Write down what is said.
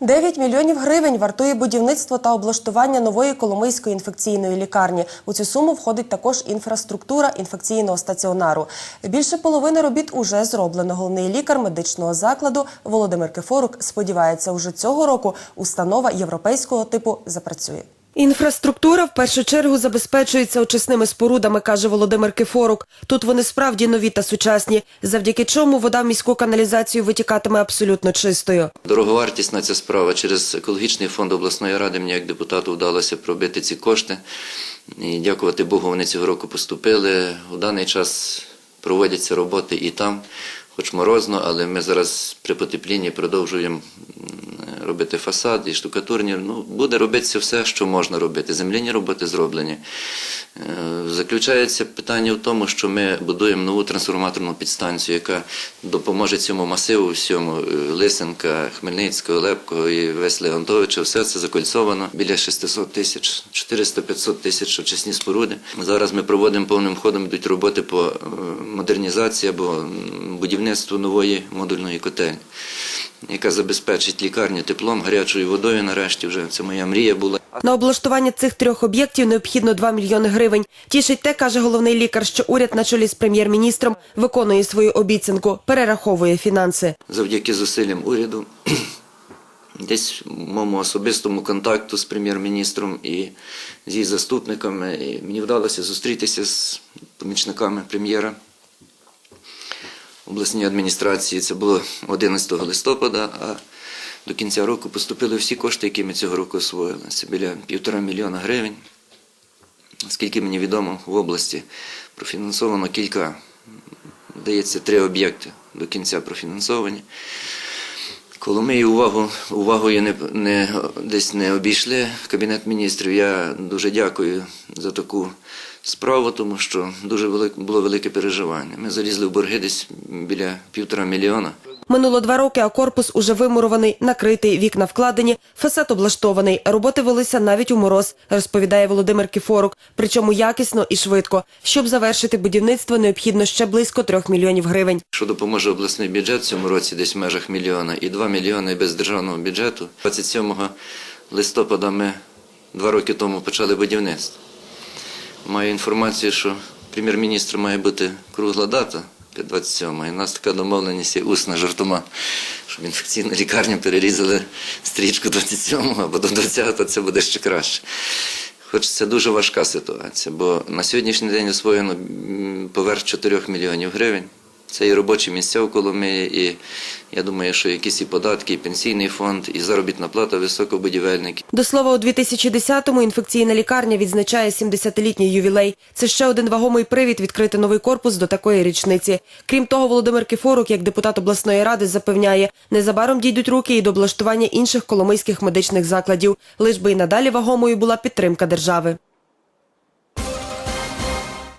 9 мільйонів гривень вартує будівництво та облаштування нової Коломийської інфекційної лікарні. У цю суму входить також інфраструктура інфекційного стаціонару. Більше половини робіт уже зроблено. Головний лікар медичного закладу Володимир Кефорук сподівається, уже цього року установа європейського типу запрацює. Інфраструктура в першу чергу забезпечується очисними спорудами, каже Володимир Кефорук. Тут вони справді нові та сучасні, завдяки чому вода в міську каналізацію витікатиме абсолютно чистою. Дороговартісна ця справа через екологічний фонд обласної ради мені як депутату вдалося пробити ці кошти. І дякувати Богу, вони цього року поступили. У даний час проводяться роботи і там, хоч морозно, але ми зараз при потеплінні продовжуємо робити фасад і штукатурні. Ну, буде робитися все, що можна робити. Земляні роботи зроблені. Е, Заключається питання в тому, що ми будуємо нову трансформаторну підстанцію, яка допоможе цьому масиву всьому е, Лисенка, Хмельницького, Лепкого і весь Леонтовича. Все це закольцовано біля 600 тисяч, 400-500 тисяч очисні споруди. Зараз ми проводимо повним ходом йдуть роботи по е, модернізації або будівництву нової модульної котельні, яка забезпечить лікарню теплом, гарячою водою. Нарешті вже це моя мрія була. На облаштування цих трьох об'єктів необхідно 2 мільйони гривень. Тішить те, каже головний лікар, що уряд на чолі з прем'єр-міністром виконує свою обіцянку, перераховує фінанси. завдяки зусиллям уряду, десь моєму особистому контакту з прем'єр-міністром і з її заступниками. І мені вдалося зустрітися з помічниками прем'єра обласній адміністрації. Це було 11 листопада, а до кінця року поступили всі кошти, які ми цього року освоїли. Це біля півтора мільйона гривень. Скільки мені відомо, в області профінансовано кілька, здається, три об'єкти до кінця профінансовані. Коломиї увагу, увагою не, не, десь не обійшли Кабінет міністрів. Я дуже дякую за таку справу, тому що дуже велик, було велике переживання. Ми залізли в борги десь біля півтора мільйона. Минуло два роки, а корпус уже вимурований, накритий, вікна вкладені, фасад облаштований. Роботи велися навіть у мороз, розповідає Володимир Кіфорук. Причому якісно і швидко. Щоб завершити будівництво, необхідно ще близько трьох мільйонів гривень. Що допоможе обласний бюджет в цьому році десь в межах мільйона і 2 мільйони без державного бюджету. 27 листопада ми два роки тому почали будівництво. Маю інформацію, що прем'єр-міністр має бути кругла дата 27 І у нас така домовленість є усна жартома, щоб інфекційну лікарню перерізали стрічку 27 або до 20 це буде ще краще. Хоч це дуже важка ситуація, бо на сьогоднішній день освоєно поверх 4 мільйонів гривень. Це і робочі місця в Коломиї, і я думаю, що якісь і податки, і пенсійний фонд, і заробітна плата високобудівельників. До слова, у 2010-му інфекційна лікарня відзначає 70-літній ювілей. Це ще один вагомий привід відкрити новий корпус до такої річниці. Крім того, Володимир Кіфорук, як депутат обласної ради, запевняє, незабаром дійдуть руки і до облаштування інших коломийських медичних закладів, лиш би і надалі вагомою була підтримка держави.